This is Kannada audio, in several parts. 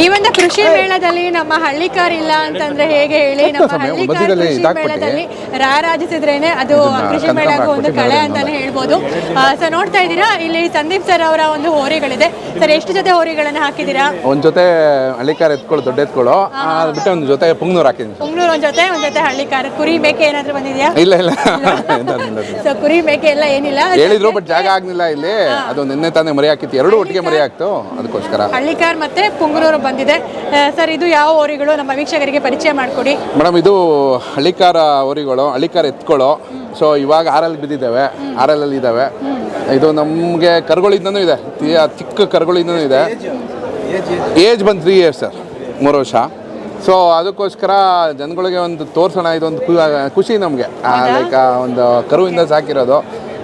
ಈ ಒಂದು ಕೃಷಿ ಮೇಳದಲ್ಲಿ ನಮ್ಮ ಹಳ್ಳಿಕಾರ್ ಇಲ್ಲ ಅಂತಂದ್ರೆ ಹೇಗೆ ಹೇಳಿ? ನಮ್ಮ ಹಳ್ಳಿಕಾರ್ ಕೃಷಿ ಮೇಳದಲ್ಲಿ ರಾರಾಜಿಸಿದ್ರೇನೆ ಅದು ಕೃಷಿ ಮೇಳ ಒಂದು ಕಳೆ ಅಂತಾನೆ ಹೇಳ್ಬೋದು. ಸೊ ನೋಡ್ತಾ ಇದ್ದೀರಾ? ಇಲ್ಲಿ ಸಂದೀಪ್ ಸರ್ ಅವರ ಒಂದು ಹೋರಿಗಳಿದೆ. ಸರ್ ಎಷ್ಟು ಜೊತೆ ಹೋರಿಗಳನ್ನ ಹಾಕಿದೀರಾ ಒಂದ್ ಜೊತೆ ಹಳ್ಳಿಕಾರ್ ಎತ್ಕೊಳ್ಳೋ ದೊಡ್ಡ ಎತ್ಕೊಳ್ಳೋ? ಬಿಟ್ಟು ಒಂದ್ ಜೊತೆ ಪುಂಗ್ನೂರ್ ಹಾಕಿದ್ದೀನಿ ಪುಂಗ್ನೂರ್ ಒಂದ್ ಜೊತೆ ಒಂದ್ ಜೊತೆ ಹಳ್ಳಿಕಾರ್. ಕುರಿ ಮೇಕೆ ಏನಾದ್ರು ಬಂದಿದ್ಯಾ? ಇಲ್ಲ ಇಲ್ಲ. ಸೊ ಕುರಿ ಮೇಕೆ ಎಲ್ಲ ಏನಿಲ್ಲ. ಹೇಳಿದ್ರು ಬಟ್ ಜಾಗ ಆಗ್ಲಿಲ್ಲ ಇಲ್ಲಿ. ಅದು ನಿನ್ನೆ ತಾನೇ ಮರಿ ಹಾಕಿತ್ತು. ಎರಡು ಒಟ್ಟಿಗೆ ಮರಿ ಹಾಕ್ತು. ಅದಕ್ಕೋಸ್ಕರ. ಹಳ್ಳಿಕಾರ್ ಮತ್ತೆ ಪುಂಗನೂರು ಬಂದಿದೆ. ಸರ್ ಇದು ಯಾವ ಹೋರಿಗಳು ನಮ್ಮ ವೀಕ್ಷಕರಿಗೆ ಪರಿಚಯ ಮಾಡಿಕೊಡಿ. ಮೇಡಮ್ ಇದು ಹಳ್ಳಿಕಾರ ಓರಿಗಳು ಹಳಿಕಾರ ಎತ್ಕೊಳ್ಳೋ ಸೊ ಇವಾಗ ಆರಲ್ಲಿ ಬಿದ್ದಿದ್ದಾವೆ. ಅಲ್ಲಿ ಇದ್ದಾವೆ. ಇದು ನಮಗೆ ಕರುಗಳಿಂದನೂ ಇದೆ. ಚಿಕ್ಕ ಕರುಗಳಿಂದನೂ ಇದೆ. ಏಜ್ ಬಂದು ತ್ರೀ ಇಯರ್ಸ್ ಸರ್ ಮೂರು ವರ್ಷ. ಸೊ ಅದಕ್ಕೋಸ್ಕರ ಜನಗಳಿಗೆ ಒಂದು ತೋರಿಸೋಣ. ಇದೊಂದು ಖುಷಿ ನಮಗೆ. ಲೈಕ್ ಒಂದು ಕರುವಿಂದ ಸಾಕಿರೋದು.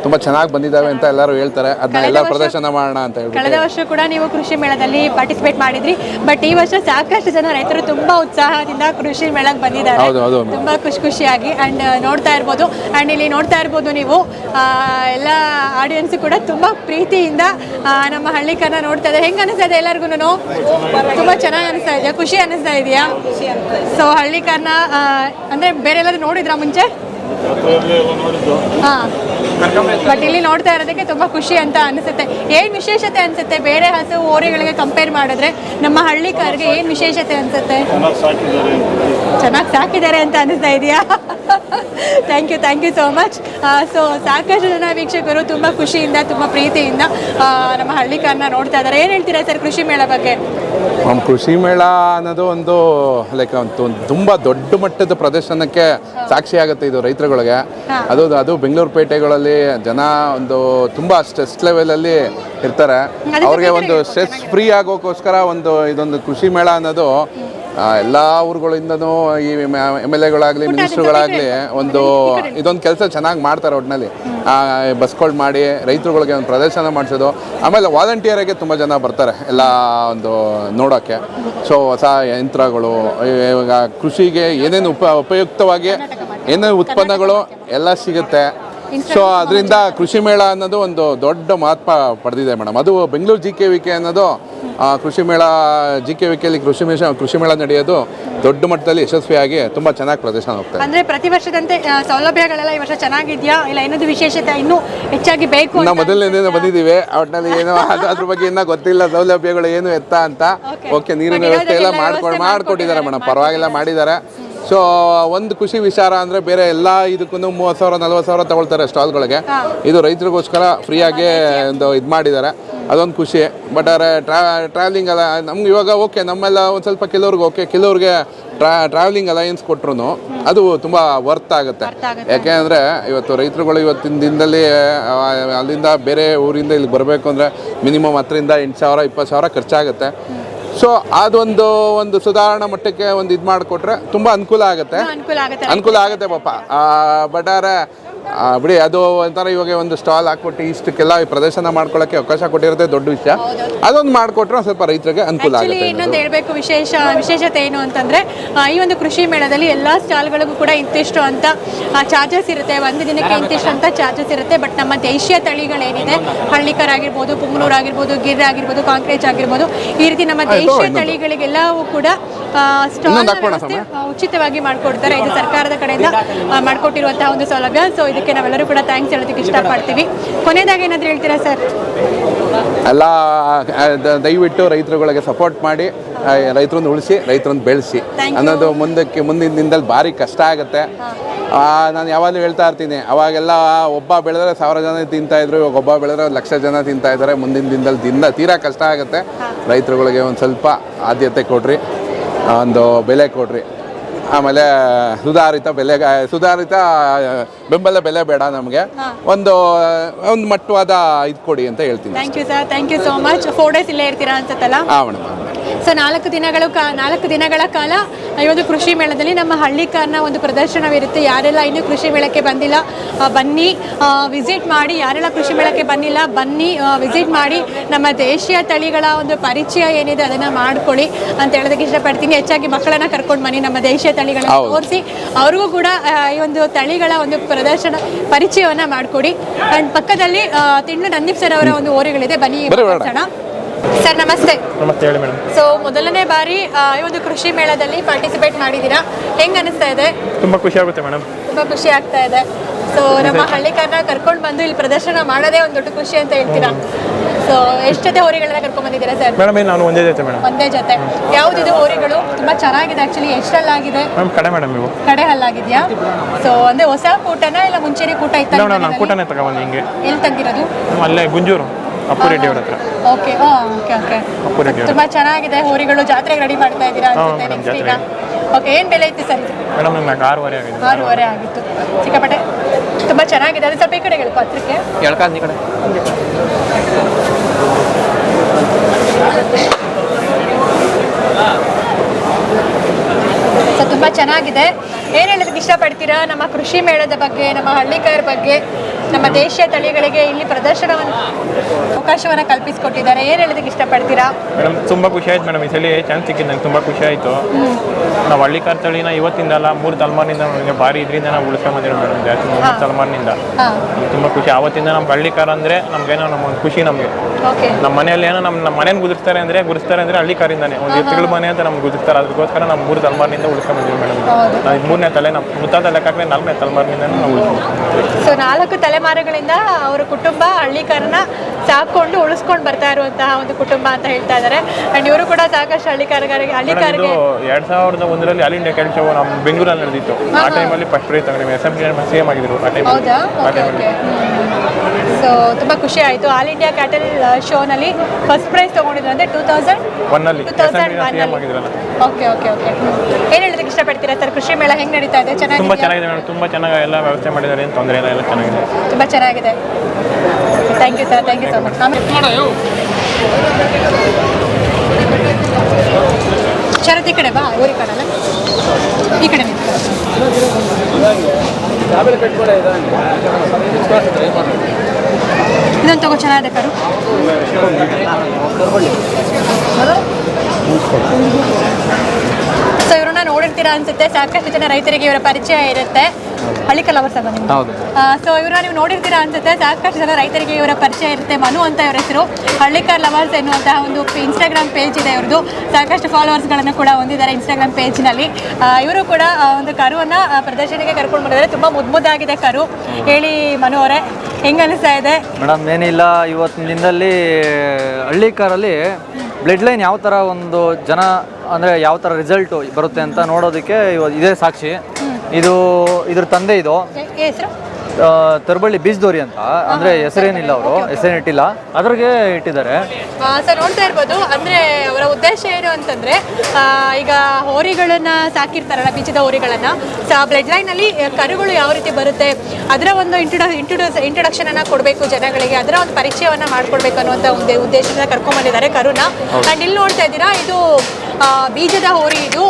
ತುಂಬ ಚೆನ್ನಾಗಿ ಬಂದಿದ್ದಾವೆ ಅಂತ ಎಲ್ಲರೂ ಹೇಳ್ತಾರೆ. ಅದನ್ನ ಎಲ್ಲ ಪ್ರದರ್ಶನ ಮಾಡೋಣ ಅಂತ ಹೇಳಿ ಕಳೆದ ವರ್ಷ ಕೂಡ ನೀವು ಕೃಷಿ ಮೇಳದಲ್ಲಿ ಪಾರ್ಟಿಸಿಪೇಟ್ ಮಾಡಿದ್ರಿ. ಬಟ್ ಈ ವರ್ಷ ಸಾಕಷ್ಟು ಜನ ರೈತರು ತುಂಬಾ ಉತ್ಸಾಹದಿಂದ ಕೃಷಿ ಮೇಳಕ್ಕೆ ಬಂದಿದ್ದಾರೆ. ಹೌದು ಹೌದು. ತುಂಬಾ ಖುಷಿ ಖುಷಿಯಾಗಿ ಅಂಡ್ ನೋಡ್ತಾ ಇರ್ಬೋದು. ಅಂಡ್ ಇಲ್ಲಿ ನೋಡ್ತಾ ಇರ್ಬೋದು ನೀವು ಎಲ್ಲ ಆಡಿಯನ್ಸ್ ಕೂಡ ತುಂಬಾ ಪ್ರೀತಿಯಿಂದ ನಮ್ಮ ನಮ್ಮ ಹಳ್ಳಿಕನ್ನ ನೋಡ್ತಾ ಇದ್ದಾರೆ. ಹೆಂಗ್ ಅನಿಸ್ತಾ ಇದೆ ಎಲ್ಲರಿಗೂ ತುಂಬಾ ಚೆನ್ನಾಗಿ ಅನಿಸ್ತಾ ಇದೆಯಾ? ಖುಷಿ ಅನಿಸ್ತಾ ಇದೆಯಾ? ಸೊ ಹಳ್ಳಿ ಕನ್ನ ಅಂದ್ರೆ ಬೇರೆ ಎಲ್ಲಾದ್ರೂ ನೋಡಿದ್ರಾ ಮುಂಚೆ? ಹಾ. ಬಟ್ ಇಲ್ಲಿ ನೋಡ್ತಾ ಇರೋದಕ್ಕೆ ತುಂಬಾ ಖುಷಿ ಅಂತ ಅನಿಸುತ್ತೆ. ಏನ್ ವಿಶೇಷತೆ ಅನ್ಸುತ್ತೆ? ಬೇರೆ ಹಸು ಓರೆಗಳಿಗೆ ಕಂಪೇರ್ ಮಾಡಿದ್ರೆ ನಮ್ಮ ಹಳ್ಳಿ ಕಾರ್ಗೆ ಏನ್ ವಿಶೇಷತೆ ಅನ್ಸುತ್ತೆ? ಚೆನ್ನಾಗಿ ಸಾಕಿದ್ದಾರೆ ಅಂತ ಅನಿಸ್ತಾ ಇದೆಯಾ? Thank you thank you so much so ಸಾಕಷ್ಟು ಜನ ವೀಕ್ಷಕರು ತುಂಬ ಖುಷಿಯಿಂದ, ತುಂಬ ಪ್ರೀತಿಯಿಂದ ನಮ್ಮ ಹಳ್ಳಿ ಕಾರ್ನ ನೋಡ್ತಾ ಇದ್ದಾರೆ. ಏನು ಹೇಳ್ತೀರಾ ಸರ್ ಕೃಷಿ ಮೇಳ ಬಗ್ಗೆ? ನಮ್ಮ ಕೃಷಿ ಮೇಳ ಅನ್ನೋದು ಒಂದು ಲೈಕ್ ಒಂದು ತುಂಬ ದೊಡ್ಡ ಮಟ್ಟದ ಪ್ರದರ್ಶನಕ್ಕೆ ಸಾಕ್ಷಿ ಆಗುತ್ತೆ ಇದು ರೈತರುಗಳಿಗೆ. ಅದು ಅದು ಬೆಂಗಳೂರು ಪೇಟೆಗಳಲ್ಲಿ ಜನ ಒಂದು ತುಂಬ ಸ್ಟ್ರೆಸ್ ಲೆವೆಲಲ್ಲಿ ಇರ್ತಾರೆ. ಅವ್ರಿಗೆ ಒಂದು ಸ್ಟ್ರೆಸ್ ಫ್ರೀ ಆಗೋಕ್ಕೋಸ್ಕರ ಒಂದು ಇದೊಂದು ಕೃಷಿ ಮೇಳ ಅನ್ನೋದು ಎಲ್ಲ ಊರುಗಳಿಂದನೂ ಈ ಎಂ ಎಲ್ ಎಗಳಾಗಲಿ ಮಿನಿಸ್ಟ್ರುಗಳಾಗಲಿ ಒಂದು ಇದೊಂದು ಕೆಲಸ ಚೆನ್ನಾಗಿ ಮಾಡ್ತಾರೆ ಒಟ್ಟಿನಲ್ಲಿ ಬಸ್ಗಳು ಮಾಡಿ ರೈತರುಗಳಿಗೆ ಒಂದು ಪ್ರದರ್ಶನ ಮಾಡಿಸೋದು. ಆಮೇಲೆ ವಾಲಂಟಿಯರಿಗೆ ತುಂಬ ಜನ ಬರ್ತಾರೆ ಎಲ್ಲ ಒಂದು ನೋಡೋಕ್ಕೆ ಸೊ ಹೊಸ ಯಂತ್ರಗಳು ಇವಾಗ ಕೃಷಿಗೆ ಏನೇನು ಉಪ ಉಪಯುಕ್ತವಾಗಿ ಏನೇನು ಉತ್ಪನ್ನಗಳು ಎಲ್ಲ ಸಿಗುತ್ತೆ. ಸೊ ಅದರಿಂದ ಕೃಷಿ ಮೇಳ ಅನ್ನೋದು ಒಂದು ದೊಡ್ಡ ಮಹತ್ವ ಪಡೆದಿದೆ ಮೇಡಮ್. ಅದು Bengaluru G K V K ಅನ್ನೋದು ಆ, ಕೃಷಿ ಮೇಳ ಜಿ ಕೆ ವಿ ಕೆಲಿ ಕೃಷಿ ಮೇಳ ಕೃಷಿ ಮೇಳ ನಡೆಯೋದು ದೊಡ್ಡ ಮಟ್ಟದಲ್ಲಿ ಯಶಸ್ವಿಯಾಗಿ ತುಂಬ ಚೆನ್ನಾಗಿ ಪ್ರದರ್ಶನ ಹೋಗ್ತದೆ ಅಂದ್ರೆ ಪ್ರತಿ ವರ್ಷದಂತೆ ಸೌಲಭ್ಯಗಳೆಲ್ಲ ಈ ವರ್ಷ ಚೆನ್ನಾಗಿದೆಯಾ? ಇಲ್ಲ ಏನಾದ್ರು ವಿಶೇಷತೆ ಇನ್ನೂ ಹೆಚ್ಚಾಗಿ ಬೇಕು ನಾವು ಮೊದಲನೇದಿಂದ ಬಂದಿದ್ದೀವಿ. ಒಟ್ಟಿನಲ್ಲಿ ಏನೋ ಅದು ಅದ್ರ ಬಗ್ಗೆ ಇನ್ನೂ ಗೊತ್ತಿಲ್ಲ. ಸೌಲಭ್ಯಗಳು ಏನು ಎತ್ತ ಅಂತ. ಓಕೆ ನೀರಿನ ವ್ಯವಸ್ಥೆ ಎಲ್ಲ ಮಾಡ್ಕೊಂಡು ಮಾಡ್ಕೊಟ್ಟಿದ್ದಾರೆ. ಮೇಡಮ್. ಪರವಾಗಿಲ್ಲ ಮಾಡಿದ್ದಾರೆ. ಸೊ ಒಂದು ಖುಷಿ ವಿಚಾರ ಅಂದರೆ ಬೇರೆ ಎಲ್ಲ ಇದಕ್ಕೂ ಮೂವತ್ತು ಸಾವಿರ ನಲ್ವತ್ತು ಸಾವಿರ ತಗೊಳ್ತಾರೆ ಸ್ಟಾಲ್ಗಳಿಗೆ. ಇದು ರೈತರಿಗೋಸ್ಕರ ಫ್ರೀಯಾಗಿ ಒಂದು ಇದು ಮಾಡಿದ್ದಾರೆ. ಅದೊಂದು ಖುಷಿ. ಬಟ್ ಆದರೆ ಟ್ರಾ ಟ್ರಾವೆಲಿಂಗ್ ಅಲ್ಲ ನಮ್ಗೆ ಇವಾಗ ಓಕೆ ನಮ್ಮೆಲ್ಲ ಒಂದು ಸ್ವಲ್ಪ ಕೆಲವ್ರಿಗೆ ಓಕೆ ಕೆಲವ್ರಿಗೆ ಟ್ರಾ ಟ್ರಾವೆಲಿಂಗ್ ಅಲಯನ್ಸ್ ಕೊಟ್ರು ಅದು ತುಂಬ ವರ್ತ್ ಆಗುತ್ತೆ. ಆಗುತ್ತೆ. ಯಾಕೆ ಅಂದರೆ ಇವತ್ತು ರೈತರುಗಳು ಇವತ್ತಿನ ದಿನದಲ್ಲಿ ಅಲ್ಲಿಂದ ಬೇರೆ ಊರಿಂದ ಇಲ್ಲಿ ಬರಬೇಕು ಅಂದರೆ ಮಿನಿಮಮ್ ಹತ್ತರಿಂದ ಎಂಟು ಸಾವಿರ ಇಪ್ಪತ್ತು ಸಾವಿರ ಖರ್ಚಾಗುತ್ತೆ. ಸೊ ಅದೊಂದು ಒಂದು ಸುಧಾರಣಾ ಮಟ್ಟಕ್ಕೆ ಒಂದು ಇದು ಮಾಡಿಕೊಟ್ರೆ ತುಂಬ ಅನುಕೂಲ ಆಗುತ್ತೆ. ಅನುಕೂಲ ಆಗುತ್ತೆ. ಪಾಪ. ಬಟ್ ಆದರೆ ಬಿಡಿ ಅದು ಒಂಥರ ಇವಾಗ ಒಂದು ಸ್ಟಾಲ್ ಹಾಕ್ಬಿಟ್ಟು ಇಷ್ಟಕ್ಕೆಲ್ಲ ಪ್ರದರ್ಶನ ಮಾಡ್ಕೊಳ್ಳೋಕ್ಕೆ ಅವಕಾಶ ಕೊಟ್ಟಿರೋದೆ ದೊಡ್ಡ ವಿಷಯ. ಅದೊಂದು ಮಾಡಿಕೊಟ್ರೆ ಸ್ವಲ್ಪ ರೈತರಿಗೆ ಅನುಕೂಲ ಆಗುತ್ತೆ ಇನ್ನೊಂದು ಹೇಳಬೇಕು ವಿಶೇಷ ವಿಶೇಷತೆ ಏನು ಅಂತಂದ್ರೆ ಈ ಒಂದು ಕೃಷಿ ಮೇಳದಲ್ಲಿ ಎಲ್ಲಾ ಸ್ಟಾಲ್ಗಳಿಗೂ ಕೂಡ ಇಂತಿಷ್ಟು ಅಂತ ಚಾರ್ಜಸ್ ಇರುತ್ತೆ. ಒಂದು ದಿನಕ್ಕೆ ಇಂತಿಷ್ಟು ಅಂತ ಚಾರ್ಜಸ್ ಇರುತ್ತೆ. ಬಟ್ ನಮ್ಮ ದೇಶೀಯ ತಳಿಗಳೇನಿದೆ ಹಳ್ಳಿಕರ್ ಆಗಿರ್ಬೋದು ಪುಂಗ್ಳೂರ್ ಆಗಿರ್ಬೋದು ಗಿರ್ ಆಗಿರ್ಬೋದು ಕಾಂಕ್ರೇಜ್ ಆಗಿರ್ಬೋದು ಈ ರೀತಿ ನಮ್ಮ ದೇಶೀಯ ತಳಿಗಳಿಗೆಲ್ಲವೂ ಕೂಡ ಸ್ಟಾಲ್ ಉಚಿತವಾಗಿ ಮಾಡಿಕೊಡ್ತಾರೆ. ಇದು ಸರ್ಕಾರದ ಕಡೆಯಿಂದ ಮಾಡಿಕೊಟ್ಟಿರುವಂತಹ ಒಂದು ಸೌಲಭ್ಯ. ಸೊ ಇದಕ್ಕೆ ನಾವೆಲ್ಲರೂ ಕೂಡ ಥ್ಯಾಂಕ್ಸ್ ಹೇಳೋದಕ್ಕೆ ಇಷ್ಟಪಡ್ತೀವಿ. ಕೊನೆಯದಾಗಿ ಏನಾದರೂ ಹೇಳ್ತೀರಾ ಸರ್ ಎಲ್ಲ ದಯವಿಟ್ಟು ರೈತರುಗಳಿಗೆ ಸಪೋರ್ಟ್ ಮಾಡಿ ರೈತರನ್ನು ಉಳಿಸಿ ರೈತರನ್ನ ಬೆಳೆಸಿ. ಅನ್ನೋದು ಮುಂದಕ್ಕೆ ಮುಂದಿನ ದಿನದಲ್ಲಿ ಭಾರಿ ಕಷ್ಟ ಆಗುತ್ತೆ. ನಾನು ಯಾವಾಗಲೂ ಹೇಳ್ತಾ ಇರ್ತೀನಿ ಅವಾಗೆಲ್ಲ ಒಬ್ಬ ಬೆಳೆದ್ರೆ ಸಾವಿರ ಜನ ತಿಂತಾ ಇದ್ರು ಇವಾಗ ಒಬ್ಬ ಬೆಳೆದ್ರೆ ಒಂದು ಲಕ್ಷ ಜನ ತಿಂತಾ ಇದ್ದಾರೆ. ಮುಂದಿನ ದಿನದಲ್ಲಿ ದಿನ ತೀರಾ ಕಷ್ಟ ಆಗುತ್ತೆ. ರೈತರುಗಳಿಗೆ ಒಂದು ಸ್ವಲ್ಪ ಆದ್ಯತೆ ಕೊಡ್ರಿ ಒಂದು ಬೆಲೆ ಕೊಡ್ರಿ. ಆಮೇಲೆ ಸುಧಾರಿತ ಬೆಲೆ ಸುಧಾರಿತ ಬೆಂಬಲ ಬೆಲೆ ಬೇಡ ನಮಗೆ. ಒಂದು ಒಂದು ಮಟ್ಟವಾದ ಇದು ಕೊಡಿ ಅಂತ ಹೇಳ್ತೀನಿ thank you sir thank you so much four days ಇಲ್ಲೇ ಇರ್ತೀರಾ ಅನ್ಸುತ್ತಲ್ಲ? ಹಾಂ ಮೇಡಮ್. ಸೊ ನಾಲ್ಕು ದಿನಗಳು ಕಾ ನಾಲ್ಕು ದಿನಗಳ ಕಾಲ ಈ ಒಂದು ಕೃಷಿ ಮೇಳದಲ್ಲಿ ನಮ್ಮ ಹಳ್ಳಿಕಾರನ ಒಂದು ಪ್ರದರ್ಶನವಿರುತ್ತೆ. ಯಾರೆಲ್ಲ ಇನ್ನೂ ಕೃಷಿ ಮೇಳಕ್ಕೆ ಬಂದಿಲ್ಲ ಬನ್ನಿ ವಿಸಿಟ್ ಮಾಡಿ ಯಾರೆಲ್ಲ ಕೃಷಿ ಮೇಳಕ್ಕೆ ಬಂದಿಲ್ಲ ಬನ್ನಿ ವಿಸಿಟ್ ಮಾಡಿ ನಮ್ಮ ದೇಶೀಯ ತಳಿಗಳ ಒಂದು ಪರಿಚಯ ಏನಿದೆ ಅದನ್ನು ಮಾಡ್ಕೊಳ್ಳಿ ಅಂತ ಹೇಳೋದಕ್ಕೆ ಇಷ್ಟಪಡ್ತೀನಿ. ಹೆಚ್ಚಾಗಿ ಮಕ್ಕಳನ್ನ ಕರ್ಕೊಂಡು ಬನ್ನಿ ನಮ್ಮ ದೇಶೀಯ ತಳಿಗಳನ್ನ. ತೋರಿಸಿ. ಅವ್ರಿಗೂ ಕೂಡ ಈ ಒಂದು ತಳಿಗಳ ಒಂದು ಪ್ರದರ್ಶನ ಪರಿಚಯವನ್ನ ಮಾಡಿಕೊಡಿ. ಅಂಡ್ ಪಕ್ಕದಲ್ಲಿ ಆ, ತಿಂಡ್ಲು ನಂದೀಪ್ ಸರ್ ಅವರ ಒಂದು ಓರಿಗಳಿದೆ. ಬನ್ನಿ. ಸರ್ ನಮಸ್ತೆ. ನಮಸ್ತೆ ಹೇಳಿ ಮೇಡಮ್. ಸೊ ಮೊದಲನೇ ಬಾರಿ ಈ ಒಂದು ಕೃಷಿ ಮೇಳದಲ್ಲಿ ಪಾರ್ಟಿಸಿಪೇಟ್ ಮಾಡಿದ್ದೀರಾ? ಹೆಂಗ್ ಅನಿಸ್ತಾ ಇದೆ? ತುಂಬಾ ಖುಷಿ ಆಗುತ್ತೆ ಮೇಡಮ್. ತುಂಬಾ ಖುಷಿ ಆಗ್ತಾ ಇದೆ. ಸೊ ನಮ್ಮ ಹಳ್ಳಿಕಾರನ ಕರ್ಕೊಂಡು ಬಂದು ಇಲ್ಲಿ ಪ್ರದರ್ಶನ ಮಾಡೋದೇ ಒಂದು ದೊಡ್ಡ ಖುಷಿ ಅಂತ ಹೇಳ್ತೀರಾ? ಸೊ ಎಷ್ಟು ಜೊತೆ ಹೋರಿಗಳನ್ನ ಕರ್ಕೊಂಡ್ ಬಂದಿದ್ದೀರಾ ಸರ್? ಮೇಡಮ್ ನಾನು ಒಂದೇ ಜೊತೆ ಮೇಡಮ್. ಒಂದೇ ಜೊತೆ. ಯಾವ್ದಿದೆ ಹೋರಿಗಳು? ತುಂಬಾ ಚೆನ್ನಾಗಿದೆ ಆಕ್ಚುಲಿ ಎಷ್ಟಲ್ಲಾಗಿದೆ? ಮೇಡಮ್ ಕಡೆ ಮೇಡಮ್ ನೀವು ಕಡೆ ಹಲ್ಲಾಗಿದ್ಯಾ? ಸೊ ಅಂದ್ರೆ ಹೊಸ ಕೂಟನ ಇಲ್ಲ ಮುಂಚೆನೆ ಕೂಟ ಇತ್ತು ಕೂಟನೇ ತಗೊಂಡ್ ಹಿಂಗೆ. ಎಲ್ಲಿ ತಂದಿರೋದು? ಅಲ್ಲೇ ಗುಂಜೂರು. ಅಪ್ಪು ರೆಡ್ಡಿ ಅವ್ರ ಹತ್ರ. Okay okay okay. Appu Reddy ಅವರು ತುಂಬಾ ಚೆನ್ನಾಗಿದೆ ಹೋರಿಗಳು ಜಾತ್ರೆಗೆ ರೆಡಿ ಮಾಡ್ತಾ ಇದ್ದೀರಾ ಅಂತ ಅನ್ಸುತ್ತೆ madam, ನೆಕ್ಸ್ಟ್ ಈಗ? ಓಕೆ ಏನ್ ಬೆಲೆ ಐತಿ ಸರ್? ಮೇಡಮ್ ನಂಗೆ ಆರೂವರೆ ಆಗಿದೆ. ಆರೂವರೆ ಆಗಿತ್ತು. ಸಿಕ್ಕಾಪಟ್ಟೆ ತುಂಬಾ ಚೆನ್ನಾಗಿದೆ. ಅದು ಸ್ವಲ್ಪ ಈ ಕಡೆ ಹೇಳು ಪತ್ರಕ್ಕೆ ಎಳ್ಕಾದ್ ಈ ಕಡೆ. ಸೊ ತುಂಬಾ ಚೆನ್ನಾಗಿದೆ. ಏನ್ ಹೇಳೋದಕ್ಕೆ ಇಷ್ಟಪಡ್ತೀರಾ? ನಮ್ಮ ಕೃಷಿ ಮೇಳದ ಬಗ್ಗೆ ನಮ್ಮ ಹಳ್ಳಿಕಾಯರ ಬಗ್ಗೆ ನಮ್ಮ ದೇಶೀಯ ತಳಿಗಳಿಗೆ ಇಲ್ಲಿ ಪ್ರದರ್ಶನವನ್ನು ಅವಕಾಶವನ್ನ ಕಲ್ಪಿಸಿಕೊಟ್ಟಿದ್ದಾರೆ. ಏನ್ ಹೇಳೋದಕ್ಕೆ ಇಷ್ಟಪಡ್ತೀರಾ? ಮೇಡಮ್ ತುಂಬ ಖುಷಿ ಆಯ್ತು ಮೇಡಮ್. ಈ ಸಲ ಚಾನ್ಸ್ ಸಿಕ್ಕಿದ್ದು ನಂಗೆ ತುಂಬ ಖುಷಿ ಆಯಿತು. ನಾವು ಹಳ್ಳಿ ಕಾರ್ತಳಿನ ಇವತ್ತಿಂದ ಅಲ್ಲ ಮೂರು ತಲೆಮಾರಿನಿಂದ ನಮಗೆ ಭಾರಿ ಇದರಿಂದ ನಾವು ಉಳಿಸ್ಕೊಂಬಂದಿರೋ ಮೇಡಮ್. ಜಾಸ್ತಿ ಮೂರು ತಲೆಮಾರಿನಿಂದ. ತುಂಬಾ ಖುಷಿ. ಆವತ್ತಿಂದ ನಮ್ಮ ಹಳ್ಳಿ ಕಾರ್ ಅಂದರೆ ನಮಗೇನೋ ನಮ್ಮ ಒಂದು ಖುಷಿ ನಮಗೆ. ನಮ್ಮ ಮನೆಯಲ್ಲಿ ಏನೋ ನಮ್ಮ ನಮ್ಮ ಮನೇನ ಗುದಿಸ್ತಾರೆ ಅಂದರೆ ಗುಡಿಸ್ತಾರೆ ಅಂದರೆ ಹಳ್ಳಿ ಕಾರಿಂದಾನೆ. ಒಂದು ಎತ್ತುಗಳ ಮನೆ ಅಂತ ನಮ್ಗೆ ಗುದಿಸ್ತಾರೆ ಅದಕ್ಕೋಸ್ಕರ ನಮ್ಮ ಮೂರು ತಲೆಮಾರಿನಿಂದ ಉಳಿಸ್ಕೊಂಡಿದ್ದೀವಿ ಮೇಡಮ್. ನಾವು ಮೂರನೇ ತಲೆ ನಮ್ಮ ಮುತ್ತಾದ ಲೆಕ್ಕಾಕ್ರೆ ನಾಲ್ಕನೇ ತಲೆಮಾರಿನಿಂದ ನಾವು ಉಳಿಸ್ಕೊಂಡ್ವಿ ಸೊ ನಾಲ್ಕು ತಲೆಮಾರುಗಳಿಂದ ಅವರ ಕುಟುಂಬ ಹಳ್ಳಿಕಾರನ ಸಾಕೊಂಡು ಉಳಿಸ್ಕೊಂಡು ಬರ್ತಾ ಇರುವಂತಹ ಒಂದು ಕುಟುಂಬ ಅಂತ ಹೇಳ್ತಾ ಇದ್ದಾರೆ. ಅಂಡ್ ಇವರು ಕೂಡ ಸಾಕಷ್ಟು ಹಳ್ಳಿಕಾರರಿಗೆ ಹಳ್ಳಿಕಾರಿಗೆ ಎರಡ್ ಸಾವಿರದ ಒಂದರಲ್ಲಿ ಆಲ್ ಇಂಡಿಯಾ ಕ್ಯಾಟ್ ಶೋ ನಮ್ಮ ಬೆಂಗಳೂರಲ್ಲಿ ನಡೆದಿತ್ತು. ಆ ಟೈಮಲ್ಲಿ ಫಸ್ಟ್ ಪ್ರೈಸ್ ತಗೊಂಡಿವಿ ಎಸ್ ಎಂ ಸಿ ಎಂ ಆಗಿದ್ರು ಆ ಟೈಮ್ ಹೌದಾ? ಆ ಟೈಮಲ್ಲಿ ಸೊ ತುಂಬ ಖುಷಿ ಆಯಿತು. ಆಲ್ ಇಂಡಿಯಾ ಕ್ಯಾಟಲ್ ಶೋನಲ್ಲಿ ಫಸ್ಟ್ ಪ್ರೈಸ್ ತೊಗೊಂಡಿದ್ರು ಅಂದರೆ ಟೂ ತೌಸಂಡ್ ಒನ್ನಲ್ಲಿ ಅಲ್ಲಿ ತೌಸಂಡ್ ಓಕೆ ಓಕೆ ಓಕೆ ಏನು ಹೇಳೋದಕ್ಕೆ ಇಷ್ಟಪಡ್ತೀರಾ ಸರ್? ಕೃಷಿ ಮೇಳ ಹೆಂಗೆ ನಡೀತಾ ಇದೆ? ತುಂಬ ಚೆನ್ನಾಗಿದೆ ಮೇಡಮ್. ತುಂಬ ಚೆನ್ನಾಗಿ ಎಲ್ಲ ವ್ಯವಸ್ಥೆ ಮಾಡಿದ್ದಾರೆ. ಏನು ತೊಂದರೆ ಇಲ್ಲ ಎಲ್ಲ ಚೆನ್ನಾಗಿದೆ. ತುಂಬ ಚೆನ್ನಾಗಿದೆ. Thank you sir thank you so much Sharath ಈ ಕಡೆ ಬಾ ಊರಿ ಕಡಲ್ಲ ಈ ಕಡೆ. ಇದೊಂದು ತಗೋ ಚೆನ್ನಾಗಿದೆ ಕರು ಸೊ ನೋಡಿರ್ತೀರಾ ಅನ್ಸುತ್ತೆ. ಸಾಕಷ್ಟು ಜನ ರೈತರಿಗೆ ಇವರ ಪರಿಚಯ ಇರುತ್ತೆ. ಹಳ್ಳಿ ಕಲವರ್ಸ್ ಅಲ್ವಾ ನಿಮ್ದು? ಹೌದು. ಸೊ ಇವರ ನೀವು ನೋಡಿರ್ತೀರಾ ಅನ್ಸುತ್ತೆ. ಸಾಕಷ್ಟು ಜನ ರೈತರಿಗೆ ಇವರ ಪರಿಚಯ ಇರುತ್ತೆ. ಮನು ಅಂತ ಇವರ ಹೆಸರು. ಹಳ್ಳಿಕರ್ ಲವರ್ಸ್ ಎನ್ನುವಂತಹ ಒಂದು ಇನ್ಸ್ಟಾಗ್ರಾಮ್ ಪೇಜ್ ಇದೆ ಇವ್ರದ್ದು ಸಾಕಷ್ಟು ಫಾಲೋವರ್ಸ್ಗಳನ್ನು ಕೂಡ ಹೊಂದಿದ್ದಾರೆ ಇನ್ಸ್ಟಾಗ್ರಾಮ್ ಪೇಜ್ನಲ್ಲಿ ಇವರು ಕೂಡ ಒಂದು ಕರುವನ್ನು ಪ್ರದರ್ಶನಕ್ಕೆ ಕರ್ಕೊಂಡು ಬಂದಿದ್ದಾರೆ. ತುಂಬ ಮುದ್ಮುದ್ದಾಗಿದೆ ಕರು. ಹೇಳಿ ಮನು ಅವರೇ ಹೆಂಗೆ ಅನಿಸ್ತಾ ಇದೆ? ಮೇಡಮ್ ಏನಿಲ್ಲ. ಇವತ್ತಿನ ದಿನದಲ್ಲಿ ಹಳ್ಳಿ ಕಾರಲ್ಲಿ ಬ್ಲಡ್ ಲೈನ್ ಯಾವ ಥರ ಒಂದು ಜನ ಅಂದರೆ ಯಾವ ಥರ ರಿಸಲ್ಟು ಬರುತ್ತೆ ಅಂತ ನೋಡೋದಕ್ಕೆ ಇದೇ ಸಾಕ್ಷಿ. ಇದು ಇದ್ರ ತಂದೆ ಇದು. ತರಬಳ್ಳಿ ಬೀಜದೋರಿ ಅಂತ. ಅಂದ್ರೆ ಹೆಸರೇನಿಲ್ಲ ಅವರು ಹೆಸರೇನಿಟ್ಟಿಲ್ಲ ಅದ್ರಾಗೆ ಇಟ್ಟಿದ್ದಾರೆ. ಸರ್ ನೋಡ್ತಾ ಇರ್ಬೋದು ಅಂದ್ರೆ ಅವರ ಉದ್ದೇಶ ಏನು ಅಂತಂದ್ರೆ ಈಗ ಹೋರಿಗಳನ್ನ ಸಾಕಿರ್ತಾರಲ್ಲ ಬೀಜದ ಹೋರಿಗಳನ್ನ. ಬ್ಲಡ್ ಲೈನ್ ಅಲ್ಲಿ ಕರುಗಳು ಯಾವ ರೀತಿ ಬರುತ್ತೆ ಅದರ ಒಂದು ಇಂಟ್ರೊಡ ಇಂಟ್ರೊಡಕ್ಷನ್ ಅನ್ನ ಕೊಡಬೇಕು ಜನಗಳಿಗೆ ಅದರ ಒಂದು ಪರಿಚಯವನ್ನ ಮಾಡ್ಕೊಡ್ಬೇಕು ಅನ್ನುವಂತ ಒಂದು ಉದ್ದೇಶದಿಂದ ಕರ್ಕೊಂಡ್ ಬಂದಿದ್ದಾರೆ ಕರುನ. ಅಂಡ್ ಇಲ್ಲಿ ನೋಡ್ತಾ ಇದ್ದೀರಾ ಇದು ಬೀಜದ ಹೋರಿ ಇದು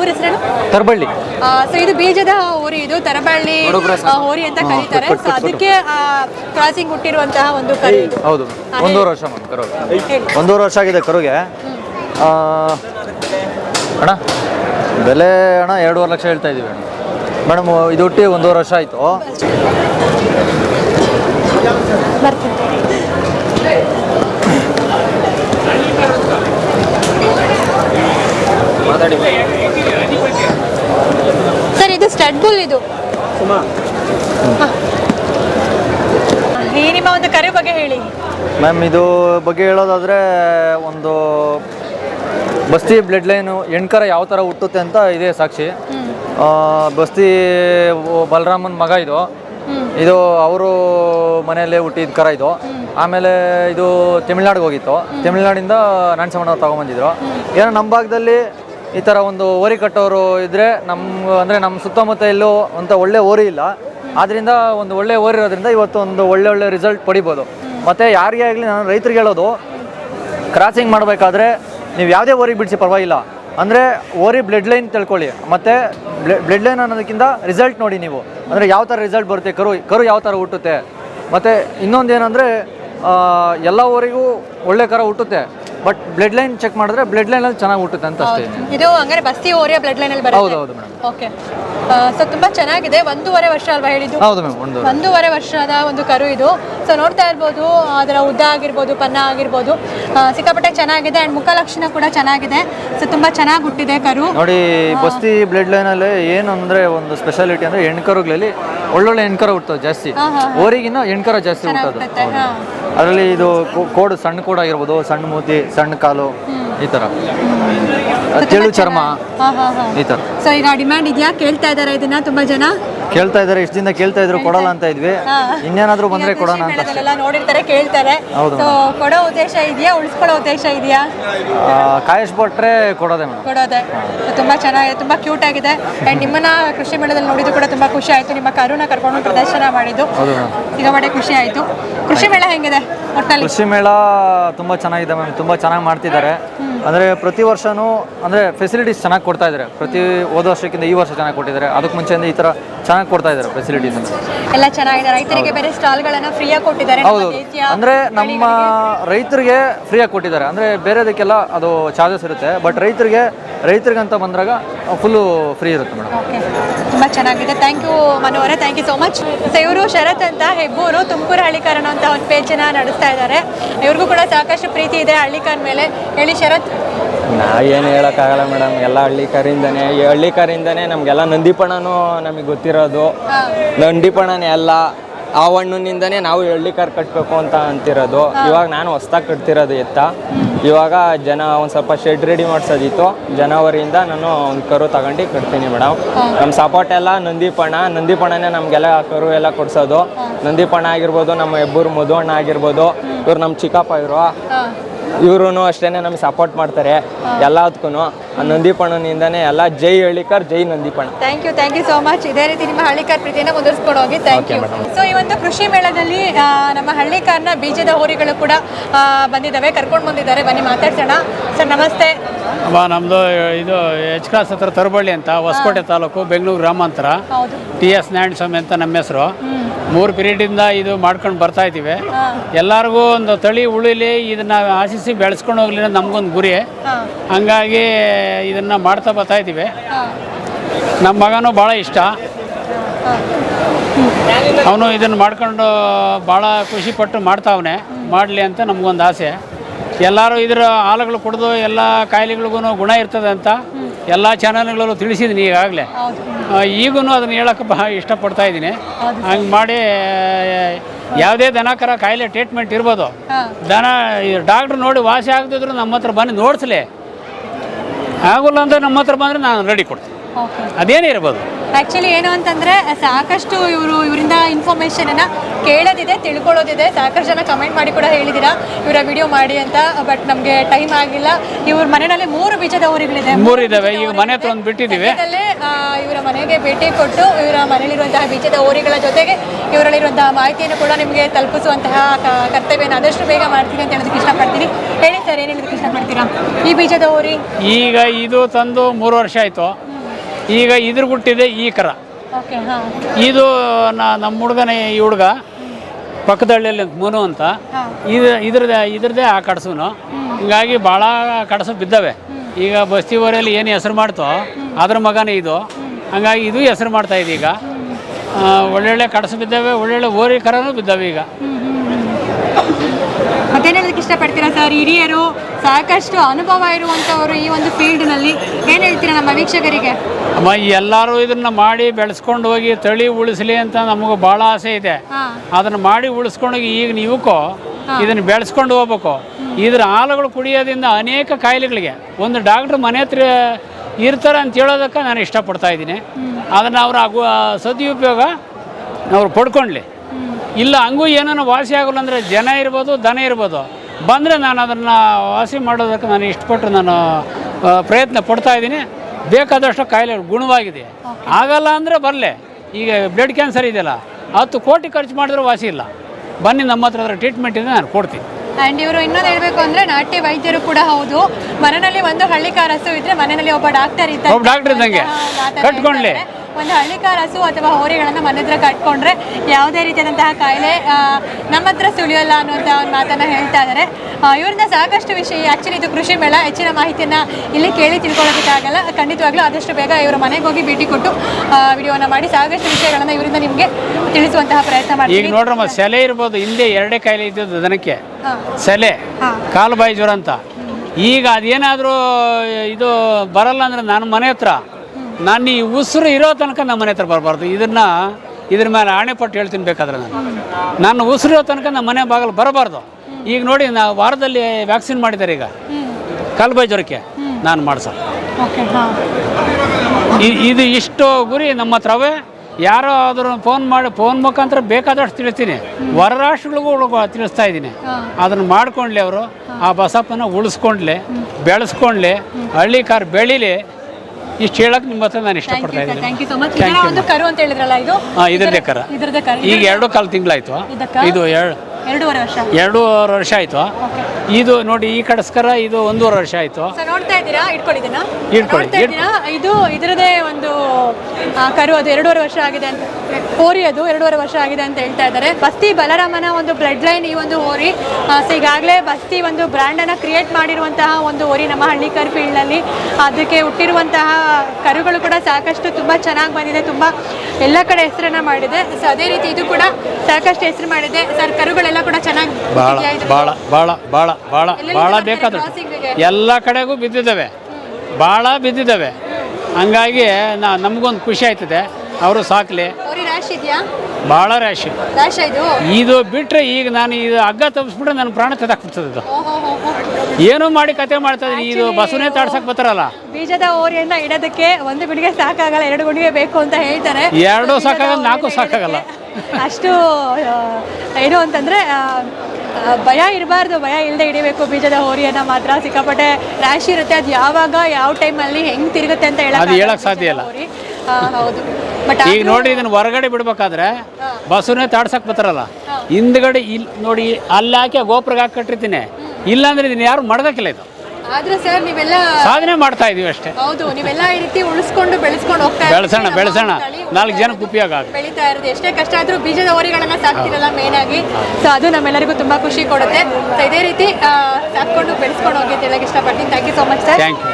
ಊರ ಹೆಸರೇನು? ತರಬಳ್ಳಿ. ಸೊ ಇದು ಬೀಜದ ಹೋರಿ ಇದು ತರಬಳ್ಳಿ ಹೋರಿ ಅಂತ ಕರೀತಾರೆ. ಸೊ ಅದಕ್ಕೆ ಕ್ರಾಸಿಂಗ್ ಹುಟ್ಟಿರುವಂತಹ ಒಂದು ಕರು. ಇದು ಹೌದು. ಒಂದೂವರೆ ವರ್ಷ ಮ್ಯಾಮ್ ಕರು ಒಂದೂವರೆ ವರ್ಷ ಆಗಿದೆ ಕರುಗೆ ಆ, ಅಣ್ಣ ಬೆಲೆ ಅಣ್ಣ ಎರಡೂವರೆ ಲಕ್ಷ ಹೇಳ್ತಾ ಇದ್ದೀವಿ ಅಣ್ಣ. ಮೇಡಮ್ ಇದು ಹುಟ್ಟಿ ಒಂದೂವರೆ ವರ್ಷ ಆಯಿತು. ಬರ್ತೀನಿ ಸರ್ ಇದು ಸ್ಟಡ್ ಬುಲ್ ಇದು. ಈ ನಿಮ್ಮ ಒಂದು ಕರೆ ಬಗ್ಗೆ ಹೇಳಿ. ಮ್ಯಾಮ್ ಇದು ಬಗ್ಗೆ ಹೇಳೋದಾದರೆ ಒಂದು ಬಸ್ತಿ ಬ್ಲಡ್ ಲೈನು ಹೆಣ್ಕರ ಯಾವ ಥರ ಹುಟ್ಟುತ್ತೆ ಅಂತ ಇದೆ ಸಾಕ್ಷಿ. ಬಸ್ತಿ ಬಲರಾಮನ್ ಮಗ ಇದು. ಇದು ಅವರು ಮನೆಯಲ್ಲೇ ಹುಟ್ಟಿದ ಕರ ಇದು. ಆಮೇಲೆ ಇದು ತಮಿಳ್ನಾಡಿಗೆ ಹೋಗಿತ್ತು. ತಮಿಳ್ನಾಡಿಂದ ನಾಣ್ಸಮಣ್ಣ ತಗೊಂಬಂದಿದ್ರು. ಏನೋ ನಮ್ಮ ಭಾಗದಲ್ಲಿ ಈ ಥರ ಒಂದು ಓರಿ ಕಟ್ಟೋರು ಇದ್ದರೆ ನಮ್ಮ ಅಂದರೆ ನಮ್ಮ ಸುತ್ತಮುತ್ತ ಎಲ್ಲೂ ಅಂತ ಒಳ್ಳೆ ಓರಿ ಇಲ್ಲ. ಆದ್ರಿಂದ ಒಂದು ಒಳ್ಳೆ ಓರಿ ಇರೋದ್ರಿಂದ ಇವತ್ತು ಒಂದು ಒಳ್ಳೆ ಒಳ್ಳೆ ರಿಸಲ್ಟ್ ಪಡಿಬೋದು. ಮತ್ತು ಯಾರಿಗೆ ಆಗಲಿ ನಾನು ರೈತರಿಗೆ ಹೇಳೋದು ಕ್ರಾಸಿಂಗ್ ಮಾಡಬೇಕಾದ್ರೆ ನೀವು ಯಾವುದೇ ಓರಿಗೆ ಬಿಡಿಸಿ ಪರವಾಗಿಲ್ಲ. ಅಂದರೆ ಓರಿ ಬ್ಲಡ್ ಲೈನ್ ತಿಳ್ಕೊಳ್ಳಿ. ಮತ್ತು ಬ್ಲಡ್ ಲೈನ್ ಅನ್ನೋದಕ್ಕಿಂತ ರಿಸಲ್ಟ್ ನೋಡಿ ನೀವು. ಅಂದರೆ ಯಾವ ಥರ ರಿಸಲ್ಟ್ ಬರುತ್ತೆ, ಕರು ಕರು ಯಾವ ಥರ ಹುಟ್ಟುತ್ತೆ. ಮತ್ತು ಇನ್ನೊಂದು ಏನಂದರೆ ಎಲ್ಲ ಓರಿಗೂ ಒಳ್ಳೆ ಕರ ಹುಟ್ಟುತ್ತೆ. ಬಟ್ ಬ್ಲಡ್ ಲೈನ್ ಚೆಕ್ ಮಾಡಿದ್ರೆ ಬ್ಲಡ್ ಲೈನ್ ಅಲ್ಲಿ ಚೆನ್ನಾಗಿ ಹುಟ್ಟುತ್ತೆ ಅಂತ ಅಷ್ಟೇ. ಇದು ಹಂಗಾರೆ ಬಸ್ತಿ ಓರಿಯ ಬ್ಲಡ್ ಲೈನ್ ಅಲ್ಲಿ ಬರುತ್ತೆ? ಹೌದು ಹೌದು ಮೇಡಮ್ ಓಕೆ ಸೊ ತುಂಬಾ ಚೆನ್ನಾಗಿದೆ. ಒಂದೂವರೆ ವರ್ಷ ಅಲ್ವಾ ಹೇಳಿದ್ದು? ಹೌದು ಮ್ಯಾಮ್ ಒಂದು ಒಂದೂವರೆ ವರ್ಷದ ಒಂದು ಕರು ಇದು. ಸೊ ನೋಡ್ತಾ ಇರ್ಬೋದು ಅದರ ಉದ್ದ ಆಗಿರ್ಬೋದು ಪನ್ನ ಆಗಿರ್ಬೋದು. ಆ, ಸಿಕ್ಕಾಪಟ್ಟೆ ಚೆನ್ನಾಗಿದೆ ಅಂಡ್ ಮುಖ ಲಕ್ಷಣ ಕೂಡ ಚೆನ್ನಾಗಿದೆ. ಸೊ ತುಂಬಾ ಚೆನ್ನಾಗಿ ಹುಟ್ಟಿದೆ ಕರು. ನೋಡಿ ಬಸ್ತಿ ಬ್ಲಡ್ ಲೈನಲ್ಲಿ ಏನು ಅಂದ್ರೆ ಒಂದು ಸ್ಪೆಷಾಲಿಟಿ ಅಂದ್ರೆ ಹೆಣ್ಕರುಗಳಲ್ಲಿ ಒಳ್ಳೊಳ್ಳೆ ಹೆಣ್ಕರು ಹುಟ್ಟೋದು ಜಾಸ್ತಿ. ಹಾ, ಹಾ, ಓರಿಗಿನ್ನ ಹೆಣ್ಕರ ಜಾಸ್ತಿ ಹುಟ್ಟೋದು ಹುಟ್ಟುತ್ತೆ. ಹಾಂ. ಅದರಲ್ಲಿ ಇದು ಕೋ- ಕೋಡು ಸಣ್ಣ ಕೋಡ್ ಆಗಿರ್ಬೋದು ಸಣ್ಣ ಮೂತಿ ಸಣ್ಣ ಕಾಲು ಈ ಥರ ತೆಳು ಚರ್ಮ ಈ ಥರ ಸೊ ಈಗ ಡಿಮ್ಯಾಂಡ್ ಇದೆಯಾ? ಕೇಳ್ತಾ ಇದ್ದಾರೆ ಇದನ್ನ ತುಂಬ ಜನ. ಕೇಳ್ತಾ ಇದ್ದಾರೆ ಇಷ್ಟು ದಿನ ಕೇಳ್ತಾ ಇದ್ರು ಕೊಡಲ್ಲ ಅಂತ ಇದ್ವಿ. ಇನ್ನೇನಾದ್ರೂ ಬಂದ್ರೆ ಕೊಡೋಣ ಅಂತ. ಮೇಳದಲ್ಲೆಲ್ಲ ನೋಡಿರ್ತಾರೆ ಕೇಳ್ತಾರೆ. ಹೌದು ಸೊ ಕೊಡೋ ಉದ್ದೇಶ ಇದೆಯಾ ಉಳಿಸ್ಕೊಳ್ಳೋ ಉದ್ದೇಶ ಇದೆಯಾ? ಆ, ಕಾಯಿಸ್ಬಿಟ್ರೆ ಕೊಡೋದೆ ಮೇಡಮ್. ಕೊಡೋದೆ. ತುಂಬಾ ಚೆನ್ನಾಗಿದೆ ತುಂಬಾ ಕ್ಯೂಟ್ ಆಗಿದೆ. ಅಂಡ್ ನಿಮ್ಮನ್ನ ಕೃಷಿ ಮೇಳದಲ್ಲಿ ನೋಡಿದ್ರು ಕೂಡ ತುಂಬಾ ಖುಷಿ ಆಯ್ತು. ನಿಮ್ಮ ಕರುಣ ಕರ್ಕೊಂಡು ಪ್ರದರ್ಶನ ಮಾಡಿದ್ದು. ಹೌದು ಮೇಡಮ್. ಸಿಕ್ಕಾಪಟ್ಟೆ ಖುಷಿ ಆಯ್ತು. ಕೃಷಿ ಮೇಳ ಹೆಂಗಿದೆ? ಒಟ್ಟಲ್ಲಿ ಕೃಷಿ ಮೇಳ ತುಂಬಾ ಚೆನ್ನಾಗಿದೆ ಮ್ಯಾಮ್ ತುಂಬಾ ಚೆನ್ನಾಗಿ ಮಾಡ್ತಿದ್ದಾರೆ. ಅಂದರೆ ಪ್ರತಿ ವರ್ಷವೂ ಅಂದರೆ ಫೆಸಿಲಿಟೀಸ್ ಚೆನ್ನಾಗಿ ಕೊಡ್ತಾ ಇದ್ದಾರೆ ಪ್ರತಿ ಹೋದ ವರ್ಷಕ್ಕಿಂತ ಈ ವರ್ಷ ಚೆನ್ನಾಗಿ ಕೊಟ್ಟಿದ್ದಾರೆ. ಅದಕ್ಕೆ ಮುಂಚೆಯಿಂದ ಈ ಥರ ಚೆನ್ನಾಗಿ ಕೊಡ್ತಾ ಇದ್ದಾರೆ ಫೆಸಿಲಿಟೀಸ್ ಎಲ್ಲ ಚೆನ್ನಾಗಿದೆ. ರೈತರಿಗೆ ಬೇರೆ ಸ್ಟಾಲ್ಗಳನ್ನ ಫ್ರೀಯಾಗಿ ಕೊಟ್ಟಿದ್ದಾರೆ. ಹೌದು ಅಂದರೆ ನಮ್ಮ ರೈತರಿಗೆ ಫ್ರೀಯಾಗಿ ಕೊಟ್ಟಿದ್ದಾರೆ. ಅಂದರೆ ಬೇರೆದಕ್ಕೆಲ್ಲ ಅದು ಚಾರ್ಜಸ್ ಇರುತ್ತೆ. ಬಟ್ ರೈತರಿಗೆ ರೈತರಿಗೆ ಅಂತ ಬಂದಾಗ ಫುಲ್ಲು ಫ್ರೀ ಇರುತ್ತೆ ಮೇಡಮ್. ತುಂಬ ಚೆನ್ನಾಗಿದೆ. ಥ್ಯಾಂಕ್ ಯು ಮನು ಅವರೇ. Thank you so much so ಇವರು ಶರತ್ ಅಂತ ಹೆಬ್ಬೂರು ತುಮಕೂರು ಹಳ್ಳಿಕಾರನ ಅಂತ ಒಂದು ಪೇಜನ್ನ ನಡೆಸ್ತಾ ಇದ್ದಾರೆ. ಇವ್ರಿಗೂ ಕೂಡ ಸಾಕಷ್ಟು ಪ್ರೀತಿ ಇದೆ ಹಳ್ಳಿಕಾರ್ ಮೇಲೆ. ಹೇಳಿ ಶರತ್. ನಾವು ಏನು ಹೇಳೋಕ್ಕಾಗಲ್ಲ ಮೇಡಮ್. ಎಲ್ಲ ಹಳ್ಳಿಕಾರಿಂದನೇ ಈ ಹಳ್ಳಿಕಾರಿಂದನೇ ನಮಗೆಲ್ಲ ನಂದಿಪಣನೂ ನಮಗೆ ಗೊತ್ತಿರೋದು. ನಂದಿಪಣನೇ ಎಲ್ಲ ಆ ಹಣ್ಣಿನಿಂದನೇ ನಾವು ಹಳ್ಳಿಕಾರ್ ಕಟ್ಟಬೇಕು ಅಂತ ಅಂತಿರೋದು. ಇವಾಗ ನಾನು ಹೊಸ್ದಾಗಿ ಕಟ್ತಿರೋದು ಎತ್ತ. ಇವಾಗ ಜನ ಒಂದು ಸ್ವಲ್ಪ ಶೆಡ್ ರೆಡಿ ಮಾಡಿಸೋದಿತ್ತು. ಜನವರಿಯಿಂದ ನಾನು ಒಂದು ಕರು ತಗೊಂಡು ಕಟ್ತೀನಿ ಮೇಡಮ್. ನಮ್ಮ ಸಪೋರ್ಟ್ ಎಲ್ಲ ನಂದಿಪಣ. ನಂದಿಪಣನೇ ನಮಗೆಲ್ಲ ಕರು ಎಲ್ಲ ಕೊಡ್ಸೋದು. ನಂದಿಪಣ ಆಗಿರ್ಬೋದು ನಮ್ಮ ಹೆಬ್ಬೂರು ಮಧು ಅಣ್ಣ ಆಗಿರ್ಬೋದು ಇವ್ರು ನಮ್ಮ ಚಿಕ್ಕಪ್ಪ ಇವರು. ಇವರು ಅಷ್ಟೇ ನಮಗೆ ಸಪೋರ್ಟ್ ಮಾಡ್ತಾರೆ ಎಲ್ಲದಕ್ಕೂ ನಂದಿಪಣ್ಣನಿಂದನೇ ಎಲ್ಲ ಜೈ ಹಳ್ಳಿಕರ್ ಜೈ Nandipanna. Thank you thank you so much ಇದೇ ರೀತಿ ನಿಮ್ಮ ಹಳ್ಳಿಕಾರ್ ಪ್ರೀತಿಯನ್ನು ಮುಂದುವರಿಸ್ಕೊಂಡು ಹೋಗಿ. ಥ್ಯಾಂಕ್ ಯು ಸೊ ಈ ಒಂದು ಕೃಷಿ ಮೇಳದಲ್ಲಿ ಆ, ನಮ್ಮ ಹಳ್ಳಿಕಾರ್ನ ಬೀಜದ ಹೋರಿಗಳು ಕೂಡ ಆ, ಬಂದಿದ್ದಾವೆ. ಕರ್ಕೊಂಡು ಬಂದಿದ್ದಾರೆ. ಬನ್ನಿ ಮಾತಾಡ್ಸೋಣ. ಸರ್ ನಮಸ್ತೆ. ಅಮ್ಮ ನಮ್ಮದು ಇದು ಎಚ್ ಕ್ಲಾಸ್ ಹತ್ರ ತರಬಳ್ಳಿ ಅಂತ ಹೊಸಕೋಟೆ ತಾಲೂಕು ಬೆಂಗಳೂರು ಗ್ರಾಮಾಂತರ ಹೌದು. ಟಿ ಎಸ್ ನಾರಾಯಣ ಸ್ವಾಮಿ ಅಂತ ನಮ್ಮ ಹೆಸರು. ಮೂರು ಪೀರಿಯಡಿಂದ ಇದು ಮಾಡ್ಕೊಂಡು ಬರ್ತಾ ಇದ್ದೀವಿ. ಎಲ್ಲರಿಗೂ ಒಂದು ತಳಿ ಉಳಿಲಿ ಇದನ್ನ ಆಶಿಸಿ ಬೆಳೆಸ್ಕೊಂಡು ಹೋಗ್ಲಿ ಅನ್ನೋದು ನಮಗೊಂದು ಗುರಿ. ಹಾಂ. ಹಂಗಾಗಿ ಇದನ್ನ ಮಾಡ್ತಾ ಬರ್ತಾ ಇದ್ದೀವಿ. ನಮ್ಮ ಮಗನೂ ಭಾಳ ಇಷ್ಟ. ಅವನು ಇದನ್ನು ಮಾಡ್ಕೊಂಡು ಭಾಳ ಖುಷಿಪಟ್ಟು ಮಾಡ್ತಾವನೆ. ಮಾಡಲಿ ಅಂತ ನಮಗೊಂದು ಆಸೆ. ಎಲ್ಲರೂ ಇದರ ಹಾಲುಗಳು ಕುಡಿದು ಎಲ್ಲ ಕಾಯಿಲೆಗಳಿಗೂ ಗುಣ ಇರ್ತದೆ ಅಂತ ಎಲ್ಲ ಚಾನಲ್ಗಳಲ್ಲೂ ತಿಳಿಸಿದ್ದೀನಿ ಈಗಾಗಲೇ. ಈಗೂ ಅದನ್ನು ಹೇಳೋಕ್ಕೆ ಬಹಳ ಇಷ್ಟಪಡ್ತಾ ಇದ್ದೀನಿ. ಹಂಗೆ ಮಾಡಿ ಯಾವುದೇ ದನಕರ ಕಾಯಿಲೆ ಟ್ರೀಟ್ಮೆಂಟ್ ಇರ್ಬೋದು. ದನ ಡಾಕ್ಟ್ರು ನೋಡಿ ವಾಸಿ ಆಗದಿದ್ರು ನಮ್ಮ ಹತ್ರ ಬಂದು ನೋಡಿಸ್ಲಿ. ಆಗೋಲ್ಲ ಅಂತ ನಮ್ಮ ಹತ್ರ ಬಂದರೆ ನಾನು ರೆಡಿ ಕೊಡ್ತೀನಿ. ಅದೇನೇ ಇರ್ಬೋದು. ಆ್ಯಕ್ಚುಲಿ ಏನು ಅಂತಂದರೆ ಸಾಕಷ್ಟು ಇವರು ಇವರಿಂದ ಇನ್ಫಾರ್ಮೇಷನನ್ನು ಕೇಳೋದಿದೆ ತಿಳ್ಕೊಳ್ಳೋದಿದೆ. ಸಾಕಷ್ಟು ಜನ ಕಮೆಂಟ್ ಮಾಡಿ ಕೂಡ ಹೇಳಿದ್ದೀರಾ ಇವರ ವಿಡಿಯೋ ಮಾಡಿ ಅಂತ. ಬಟ್ ನಮಗೆ ಟೈಮ್ ಆಗಿಲ್ಲ. ಇವ್ರ ಮನೆಯಲ್ಲಿ ಮೂರು ಬೀಜದ ಊರುಗಳಿದೆ. ಮೂರು ಇದಾವೆ ಈಗ ಮನೆ ಹತ್ರ ಒಂದು ಬಿಟ್ಟಿದ್ದೀವಿ ಇವರ ಮನೆಗೆ ಭೇಟಿ ಕೊಟ್ಟು ಇವರ ಮನೆಯಲ್ಲಿರುವಂತಹ ಬೀಜದ ಓರಿಗಳ ಜೊತೆಗೆ ಇವರಲ್ಲಿರುವಂತಹ ಮಾಹಿತಿಯನ್ನು ಕೂಡ ನಿಮಗೆ ತಲುಪಿಸುವಂತಹ ಕರ್ತವ್ಯನ ಆದಷ್ಟು ಬೇಗ ಮಾಡ್ತೀನಿ ಅಂತ ಹೇಳೋದಕ್ಕೆ ಇಷ್ಟಪಡ್ತೀನಿ. ಹೇಳಿ ಸರ್ ಏನು ಹೇಳೋದಕ್ಕೆ ಇಷ್ಟಪಡ್ತೀರಾ? ಈ ಬೀಜದ ಓರಿ ಈಗ ಇದು ತಂದು ಮೂರು ವರ್ಷ ಆಯಿತು. ಈಗ ಇದ್ರ ಗುಟ್ಟಿದೆ ಈ ಕರ. ಇದು ನಮ್ಮ ಹುಡುಗನ ಈ ಹುಡುಗ ಪಕ್ಕದಳ್ಳಿಯಲ್ಲಿ ಮುನು ಅಂತ. ಇದು ಇದ್ರದ್ದೇ ಇದ್ರದ್ದೇ ಆ ಕಡಸುನು. ಹಿಂಗಾಗಿ ಭಾಳ ಕಡಸು ಬಿದ್ದಾವೆ. ಈಗ ಬಸ್ತಿ ಊರಲ್ಲಿ ಏನು ಹೆಸರು ಮಾಡ್ತೋ ಅದ್ರ ಮಗನೇ ಇದು. ಹಂಗಾಗಿ ಇದು ಹೆಸರು ಮಾಡ್ತಾ ಇದೆ ಈಗ. ಒಳ್ಳೊಳ್ಳೆ ಕಡಸು ಬಿದ್ದಾವೆ ಒಳ್ಳೊಳ್ಳೆ ಓರಿ ಕರನೂ ಬಿದ್ದಾವೆ ಈಗ. ಮತ್ತೇನು ಹೇಳೋದಕ್ಕೆ ಇಷ್ಟಪಡ್ತೀರಾ ಸರ್? ಹಿರಿಯರು ಸಾಕಷ್ಟು ಅನುಭವ ಇರುವಂತವರು ಈ ಒಂದು ಫೀಲ್ಡ್ನಲ್ಲಿ. ಏನು ಹೇಳ್ತೀರಾ ನಮ್ಮ ವೀಕ್ಷಕರಿಗೆ? ಅಮ್ಮ ಎಲ್ಲರೂ ಇದನ್ನ ಮಾಡಿ ಬೆಳೆಸ್ಕೊಂಡು ಹೋಗಿ ತಳಿ ಉಳಿಸ್ಲಿ ಅಂತ ನಮಗೆ ಭಾಳ ಆಸೆ ಇದೆ. ಅದನ್ನ ಮಾಡಿ ಉಳಿಸ್ಕೊಂಡೋಗಿ ಈಗ ನೀವುಕೋ ಇದನ್ನು ಬೆಳೆಸ್ಕೊಂಡು ಹೋಗ್ಬೇಕು. ಇದ್ರ ಹಾಲುಗಳು ಕುಡಿಯೋದ್ರಿಂದ ಅನೇಕ ಕಾಯಿಲೆಗಳಿಗೆ ಒಂದು ಡಾಕ್ಟ್ರ್ ಮನೆ ಹತ್ರ ಇರ್ತಾರೆ ಅಂತ ಹೇಳೋದಕ್ಕೆ ನಾನು ಇಷ್ಟಪಡ್ತಾ ಇದ್ದೀನಿ. ಅದನ್ನು ಅವರ ಸದುಪಯೋಗ ಅವ್ರು ಪಡ್ಕೊಳ್ಳಿ ಇಲ್ಲ ಹಂಗೂ ಏನೋ ವಾಸಿ ಆಗೋಲ್ಲ ಅಂದರೆ ಜನ ಇರ್ಬೋದು ದನ ಇರ್ಬೋದು. ಬಂದರೆ ನಾನು ಅದನ್ನು ವಾಸಿ ಮಾಡೋದಕ್ಕೆ ನಾನು ಇಷ್ಟಪಟ್ಟು ನಾನು ಪ್ರಯತ್ನ ಪಡ್ತಾ ಇದ್ದೀನಿ. ಬೇಕಾದಷ್ಟು ಕಾಯಿಲೆ ಗುಣವಾಗಿದೆ. ಆಗಲ್ಲ ಅಂದರೆ ಬರಲೆ. ಈಗ ಬ್ಲಡ್ ಕ್ಯಾನ್ಸರ್ ಇದೆಯಲ್ಲ ಹತ್ತು ಕೋಟಿ ಖರ್ಚು ಮಾಡಿದ್ರೆ ವಾಸಿ ಇಲ್ಲ. ಬನ್ನಿ ನಮ್ಮ ಹತ್ರ ಅದರ ಟ್ರೀಟ್ಮೆಂಟ್ ಇದೆ ನಾನು ಕೊಡ್ತೀನಿ. ಆ್ಯಂಡ್ ಇವರು ಇನ್ನೊಂದು ಹೇಳಬೇಕು ಅಂದರೆ ನಾಟ್ಯ ವೈದ್ಯರು ಕೂಡ ಹೌದು. ಮನೆಯಲ್ಲಿ ಒಂದು ಹಳ್ಳಿ ಕಾರಸ್ತು ಇದ್ದರೆ ಮನೆಯಲ್ಲಿ ಒಬ್ಬ ಡಾಕ್ಟರ್ ಒಬ್ಬ ಡಾಕ್ಟರ್ ಇದ್ದಂಗೆ. ಕಟ್ಕೊಂಡ್ಲಿ. ಒಂದು ಹಳ್ಳಿಕಾರ ಹಸು ಅಥವಾ ಹೋರಿಗಳನ್ನು ಮನೆ ಹತ್ರ ಕಟ್ಕೊಂಡ್ರೆ ಯಾವುದೇ ರೀತಿಯಾದಂತಹ ಕಾಯಿಲೆ ನಮ್ಮ ಹತ್ರ ಸುಳಿಯೋಲ್ಲ ಅನ್ನುವಂಥ ಒಂದು ಮಾತನ್ನು ಹೇಳ್ತಾ ಇದ್ದಾರೆ ಇವರಿಂದ ಇವ್ರನ್ನ ಸಾಕಷ್ಟು ವಿಷಯ ಆ್ಯಕ್ಚುಲಿ ಇದು ಕೃಷಿ ಮೇಳ ಹೆಚ್ಚಿನ ಮಾಹಿತಿಯನ್ನು ಇಲ್ಲಿ ಕೇಳಿ ತಿಳ್ಕೊಳ್ಳೋದಕ್ಕಾಗಲ್ಲ ಖಂಡಿತವಾಗ್ಲೂ ಆದಷ್ಟು ಬೇಗ ಇವರ ಮನೆಗೆ ಹೋಗಿ ಭೇಟಿ ಕೊಟ್ಟು ವಿಡಿಯೋನ ಮಾಡಿ ಸಾಕಷ್ಟು ವಿಷಯಗಳನ್ನು ಇವರಿಂದ ನಿಮಗೆ ತಿಳಿಸುವಂತಹ ಪ್ರಯತ್ನ ಈಗ ಮಾಡ್ತೀವಿ ನೋಡ್ರಮ್ಮ ಸೆಲೆ ಇರ್ಬೋದು ಹಿಂದೆ ಎರಡೇ ಕಾಯಿಲೆ ಇದ್ದದ್ದು ದನಕ್ಕೆ. ಸೆಲೆ. ಕಾಲು ಬಾಯಿ ಜ್ವರ ಅಂತ. ಈಗ ಅದೇನಾದರೂ ಇದು ಬರಲ್ಲ ಅಂದ್ರೆ ನಾನು ಮನೆ ಹತ್ರ. ನಾನು ಈ ಉಸಿರು ಇರೋ ತನಕ ನಮ್ಮ ಮನೆ ಹತ್ರ ಬರಬಾರ್ದು. ಇದನ್ನ ಇದ್ರ ಮೇಲೆ ಆಣೆ ಪಟ್ಟು ಹೇಳ್ತೀನಿ ಬೇಕಾದ್ರೆ ನಾನು. ನಾನು ಉಸಿರು ಇರೋ ತನಕ ನಮ್ಮ ಮನೆ ಬಾಗಿಲು ಬರಬಾರ್ದು. ಈಗ ನೋಡಿ ನಾ ವಾರದಲ್ಲಿ ವ್ಯಾಕ್ಸಿನ್ ಮಾಡಿದ್ದಾರೆ ಈಗ. ಕಲ್ಬೈ ಜ್ವರಕ್ಕೆ ನಾನು ಮಾಡಿಸ ಇದು ಇಷ್ಟು ಗುರಿ ನಮ್ಮ ಹತ್ರವೇ ಯಾರೋ ಆದರೂ ಫೋನ್ ಮಾಡಿ ಫೋನ್ ಮುಖಾಂತರ ಬೇಕಾದಷ್ಟು ತಿಳಿಸ್ತೀನಿ. ಹೊರ ರಾಷ್ಟ್ರಗಳಿಗೂ ತಿಳಿಸ್ತಾ ಇದ್ದೀನಿ. ಅದನ್ನು ಮಾಡ್ಕೊಂಡ್ಲಿ ಅವರು. ಆ ಬಸಪ್ಪನ ಉಳಿಸ್ಕೊಂಡ್ಲಿ ಬೆಳೆಸ್ಕೊಂಡ್ಲಿ ಹಳ್ಳಿ ಕಾರ್ ಬೆಳೀಲಿ. ಇಷ್ಟು ಹೇಳಕ್ ನಿಮ್ಮ ಹತ್ರ ನಾನು ಇಷ್ಟಪಡ್ತಾ ಇದ್ದೀನಿ. ಥ್ಯಾಂಕ್ ಯು ಇದ್ರದ್ದೇ ಕರ ಈಗ ಎರಡು ಕಾಲು ತಿಂಗಳಾಯ್ತು? ಇದು ಎರಡು ಎರಡೂವರೆ ವರ್ಷ. ಎರಡೂವರೆ ವರ್ಷ ಆಯಿತು. ಇದು ನೋಡಿ ಈ ಕಡಸ್ಕರ ಇದು ಒಂದೂವರೆ ವರ್ಷ ಆಯಿತು. ನೋಡ್ತಾ ಇದ್ದೀರಾ? ಇಟ್ಕೊಂಡಿದ್ದೀನಾ ಇಟ್ಕೊಳ್ಳಿ, ನೋಡ್ತಾ ಇದ್ದೀರಾ? ಇದು ಇದರದೇ ಒಂದು ಆ, ಕರು ಅದು ಎರಡೂವರೆ ವರ್ಷ ಆಗಿದೆ ಅಂತ. ಹೋರಿ ಅದು ಎರಡೂವರೆ ವರ್ಷ ಆಗಿದೆ ಅಂತ ಹೇಳ್ತಾ ಇದ್ದಾರೆ. ಬಸ್ತಿ ಬಲರಾಮನ ಒಂದು ಬ್ಲಡ್ ಲೈನ್ ಈ ಒಂದು ಹೋರಿ. ಸೊ ಈಗಾಗಲೇ ಬಸ್ತಿ ಒಂದು ಬ್ರ್ಯಾಂಡ್ ಅನ್ನ ಕ್ರಿಯೇಟ್ ಮಾಡಿರುವಂತಹ ಒಂದು ಹೋರಿ ನಮ್ಮ ಹಳ್ಳಿಕರ್ ಫೀಲ್ಡ್ನಲ್ಲಿ. ಅದಕ್ಕೆ ಹುಟ್ಟಿರುವಂತಹ ಕರುಗಳು ಕೂಡ ಸಾಕಷ್ಟು ತುಂಬಾ ಚೆನ್ನಾಗಿ ಬಂದಿದೆ. ತುಂಬಾ ಎಲ್ಲ ಕಡೆ ಹೆಸರನ್ನ ಮಾಡಿದೆ. ಸೊ ಅದೇ ರೀತಿ ಇದು ಕೂಡ ಸಾಕಷ್ಟು ಹೆಸರು ಮಾಡಿದೆ. ಸರ್ ಕರುಗಳೆಲ್ಲ ಕೂಡ ಚೆನ್ನಾಗಿ ಭಾಳ ಭಾಳ ಭಾಳ ಭಾಳ ಭಾಳ ಭಾಳ ಬೇಕಾದಷ್ಟು ಎಲ್ಲ ಕಡೆಗೂ ಬಿದ್ದಿದ್ದಾವೆ. ಭಾಳ ಬಿದ್ದಿದ್ದಾವೆ. ಹಂಗಾಗಿ ನಾ ನಮಗೊಂದು ಖುಷಿ ಆಯ್ತದೆ. ಅವರು ಸಾಕಲಿ. ಭಾಳ ರಾಶಿ ರ್ಯಾಶ್ ಇದು? ಬಿಟ್ಟರೆ ಈಗ ನಾನು ಇದು ಹಗ್ಗ ತಪ್ಪಿಸ್ಬಿಟ್ರೆ ನನ್ನ ಪ್ರಾಣ ತೆಗೆದಾಕ್ಬಿಡ್ತದೆ ಇದು. ಏನೋ ಮಾಡಿ ಕತೆ ಮಾಡ್ತಾ ಇದ್ದೀನಿ. ಇದು ಬಸವನೇ ತಾಡ್ಸಕ್ ಬರ್ತಾರಲ್ಲ. ಬೀಜದ ಓರಿಯನ್ನ ಇಡೋದಕ್ಕೆ ಒಂದು ಗುಣಿಗೆ ಸಾಕಾಗಲ್ಲ ಎರಡು ಗುಣಿಗೆ ಬೇಕು ಅಂತ ಹೇಳ್ತಾರೆ. ಎರಡು ಸಾಕಾಗಲ್ಲ, ನಾಲ್ಕು ಸಾಕಾಗಲ್ಲ. ಅಷ್ಟು ಏನು ಅಂತಂದ್ರೆ ಭಯ ಇರಬಾರ್ದು ಭಯ ಇಲ್ಲದೆ ಹಿಡಿಬೇಕು. ಬೀಜದ ಹೋರಿಯನ್ನ ಮಾತ್ರ ಸಿಕ್ಕಾಪಟ್ಟೆ ರ್ಯಾಶ್ ಇರುತ್ತೆ. ಅದು ಯಾವಾಗ ಯಾವ ಟೈಮಲ್ಲಿ ಹೆಂಗೆ ತಿರುಗುತ್ತೆ ಅಂತ ಹೇಳಕ್ ಸಾಧ್ಯ ಇಲ್ಲ. ಹೌದು. ಬಟ್ ಈಗ ನೋಡಿ ಇದನ್ನು ಹೊರಗಡೆ ಬಿಡ್ಬೇಕಾದ್ರೆ ಬಸ್ಸುನೇ ತಾಡ್ಸಕ್ ಬರ್ತಾರಲ್ಲ. ಹಿಂದ್ಗಡೆ ಇಲ್ಲಿ ನೋಡಿ ಅಲ್ಲಿ ಹಾಕಿ ಗೋಪುರಕ್ಕೆ ಹಾಕಿ ಕಟ್ಟಿರ್ತೀನಿ. ಇಲ್ಲಾಂದ್ರೆ ಇದನ್ನ ಯಾರು ಮಾಡೋದಕ್ಕಿಲ್ಲ ಇದು. ಆದ್ರೆ ಸರ್ ನೀವೆಲ್ಲ ಸಾಧನೆ ಮಾಡ್ತಾ ಇದೀವಿ ಅಷ್ಟೇ. ಹೌದು ನೀವೆಲ್ಲ ಈ ರೀತಿ ಉಳಿಸ್ಕೊಂಡು ಬೆಳೆಸ್ಕೊಂಡು ಹೋಗ್ತಾ. ಬೆಳೆಸೋಣ ಬೆಳೆಸೋಣ. ನಾಲ್ಕು ಜನಕ್ಕೆ ಉಪಯೋಗ ಆಗುತ್ತೆ. ಬೆಳೀತಾ ಇರೋದು. ಎಷ್ಟೇ ಕಷ್ಟ ಆದ್ರೂ ಬೀಜದ ಹೋರಿಗಳನ್ನ ಸಾಕ್ತಿರಲ್ಲ ಮೇನ್ ಆಗಿ. ಸೊ ಅದು ನಮ್ಮೆಲ್ಲರಿಗೂ ತುಂಬಾ ಖುಷಿ ಕೊಡುತ್ತೆ. ಸೊ ಇದೇ ರೀತಿ ಆ, ಸಾಕ್ಕೊಂಡು ಬೆಳೆಸ್ಕೊಂಡು ಹೋಗಿ ಅಂತ ಹೇಳಕ್ ಇಷ್ಟಪಡ್ತೀನಿ. Thank you so much sir Thank you.